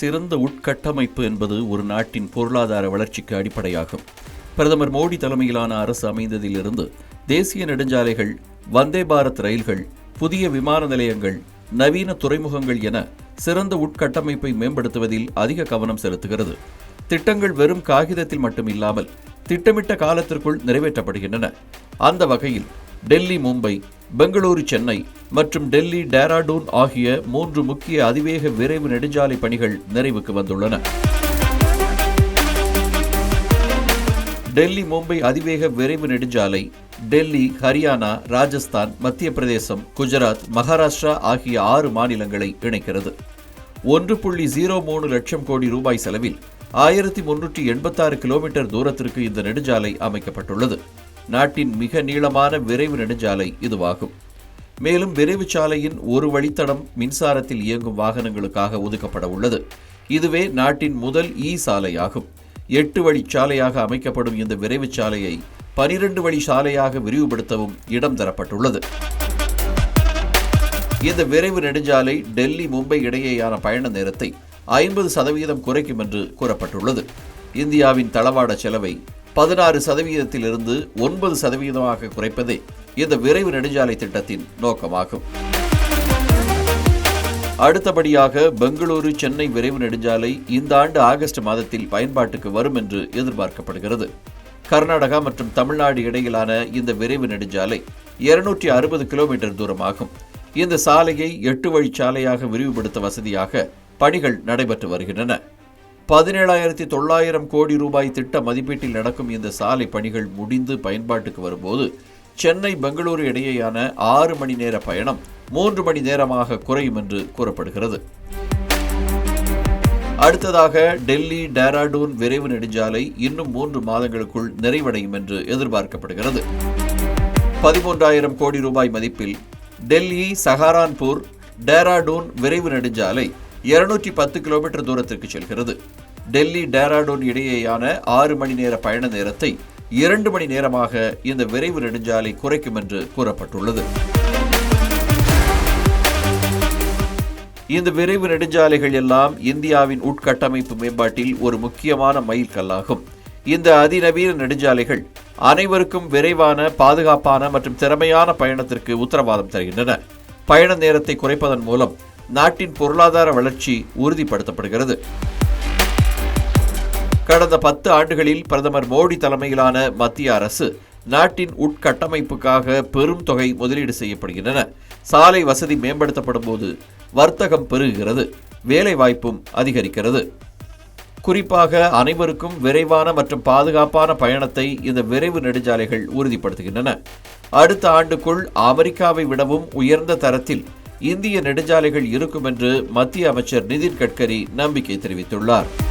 சிறந்த உட்கட்டமைப்பு என்பது ஒரு நாட்டின் பொருளாதார வளர்ச்சிக்கு அடிப்படையாகும். பிரதமர் மோடி தலைமையிலான அரசு அமைந்ததிலிருந்து தேசிய நெடுஞ்சாலைகள் வந்தே பாரத் ரயில்கள் புதிய விமான நிலையங்கள் நவீன துறைமுகங்கள் என சிறந்த உட்கட்டமைப்பை மேம்படுத்துவதில் அதிக கவனம் செலுத்துகிறது. திட்டங்கள் வெறும் காகிதத்தில் மட்டுமில்லாமல் திட்டமிட்ட காலத்திற்குள் நிறைவேற்றப்படுகின்றன. அந்த வகையில் டெல்லி மும்பை பெங்களூரு சென்னை மற்றும் டெல்லி டேராடூன் ஆகிய மூன்று முக்கிய அதிவேக விரைவு நெடுஞ்சாலை பணிகள் நிறைவுக்கு வந்துள்ளன. டெல்லி மும்பை அதிவேக விரைவு நெடுஞ்சாலை டெல்லி ஹரியானா ராஜஸ்தான் மத்திய பிரதேசம் குஜராத் மகாராஷ்டிரா ஆகிய ஆறு மாநிலங்களை இணைக்கிறது. ஒன்று புள்ளி ஜீரோ மூணு லட்சம் கோடி ரூபாய் செலவில் ஆயிரத்தி முன்னூற்றி எண்பத்தாறு கிலோமீட்டர் தூரத்திற்கு இந்த நெடுஞ்சாலை அமைக்கப்பட்டுள்ளது. நாட்டின் மிக நீளமான விரைவு நெடுஞ்சாலை இதுவாகும். மேலும் விரைவு சாலையின் ஒரு வழித்தடம் மின்சாரத்தில் இயங்கும் வாகனங்களுக்காக ஒதுக்கப்பட உள்ளது. இதுவே நாட்டின் முதல் இ சாலையாகும் எட்டு வழி சாலையாக அமைக்கப்படும் இந்த விரைவு சாலையை பனிரெண்டு வழி சாலையாக விரிவுபடுத்தவும் இடம் தரப்பட்டுள்ளது. இந்த விரைவு நெடுஞ்சாலை டெல்லி மும்பை இடையேயான பயண நேரத்தை ஐம்பது சதவீதம் குறைக்கும் என்று கூறப்பட்டுள்ளது. இந்தியாவின் தளவாட செலவை பதினாறு சதவீதத்திலிருந்து ஒன்பது சதவீதமாக குறைப்பதே இந்த விரைவு நெடுஞ்சாலை திட்டத்தின் நோக்கமாகும். அடுத்தபடியாக பெங்களூரு சென்னை விரைவு நெடுஞ்சாலை இந்த ஆண்டு ஆகஸ்ட் மாதத்தில் பயன்பாட்டுக்கு வரும் என்று எதிர்பார்க்கப்படுகிறது. கர்நாடகா மற்றும் தமிழ்நாடு இடையிலான இந்த விரைவு நெடுஞ்சாலை இருநூற்றி அறுபது கிலோமீட்டர் தூரமாகும். இந்த சாலையை எட்டு வழி சாலையாக விரிவுபடுத்த வசதியாக பணிகள் நடைபெற்று வருகின்றன. பதினேழாயிரத்தி தொள்ளாயிரம் கோடி ரூபாய் திட்ட மதிப்பீட்டில் நடக்கும் இந்த சாலை பணிகள் முடிந்து பயன்பாட்டுக்கு வரும்போது சென்னை பெங்களூரு இடையேயான ஆறு மணி நேர பயணம் மூன்று மணி நேரமாக குறையும் என்று கூறப்படுகிறது. அடுத்ததாக டெல்லி டேராடூன் விரைவு நெடுஞ்சாலை இன்னும் மூன்று மாதங்களுக்குள் நிறைவடையும் என்று எதிர்பார்க்கப்படுகிறது. பதிமூன்றாயிரம் கோடி ரூபாய் மதிப்பில் டெல்லி சஹாரான்பூர் டேராடூன் விரைவு நெடுஞ்சாலை இருநூற்றி பத்து கிலோமீட்டர் தூரத்திற்கு செல்கிறது. டெல்லி டேராடூன் இடையேயான ஆறு மணி நேர பயண நேரத்தை இரண்டு மணி நேரமாக இந்த விரைவு நெடுஞ்சாலை குறைக்கும் என்று கூறப்பட்டுள்ளது. இந்த விரைவு நெடுஞ்சாலைகள் எல்லாம் இந்தியாவின் உட்கட்டமைப்பு மேம்பாட்டில் ஒரு முக்கியமான மைல்கல்லாகும் இந்த அதிநவீன நெடுஞ்சாலைகள் அனைவருக்கும் விரைவான பாதுகாப்பான மற்றும் திறமையான பயணத்திற்கு உத்தரவாதம் தருகின்றன. பயண நேரத்தை குறைப்பதன் மூலம் நாட்டின் பொருளாதார வளர்ச்சி உறுதிப்படுத்தப்படுகிறது. கடந்த பத்து ஆண்டுகளில் பிரதமர் மோடி தலைமையிலான மத்திய அரசு நாட்டின் உட்கட்டமைப்புக்காக பெரும் தொகை முதலீடு செய்யப்படுகின்றன. சாலை வசதி மேம்படுத்தப்படும் போது வர்த்தகம் பெருகுகிறது வேலைவாய்ப்பும் அதிகரிக்கிறது. குறிப்பாக அனைவருக்கும் விரைவான மற்றும் பாதுகாப்பான பயணத்தை இந்த விரைவு நெடுஞ்சாலைகள் உறுதிப்படுத்துகின்றன. அடுத்த ஆண்டுக்குள் அமெரிக்காவை விடவும் உயர்ந்த தரத்தில் இந்திய நெடுஞ்சாலைகள் இருக்கும் என்று மத்திய அமைச்சர் நிதின் கட்கரி நம்பிக்கை தெரிவித்துள்ளார்.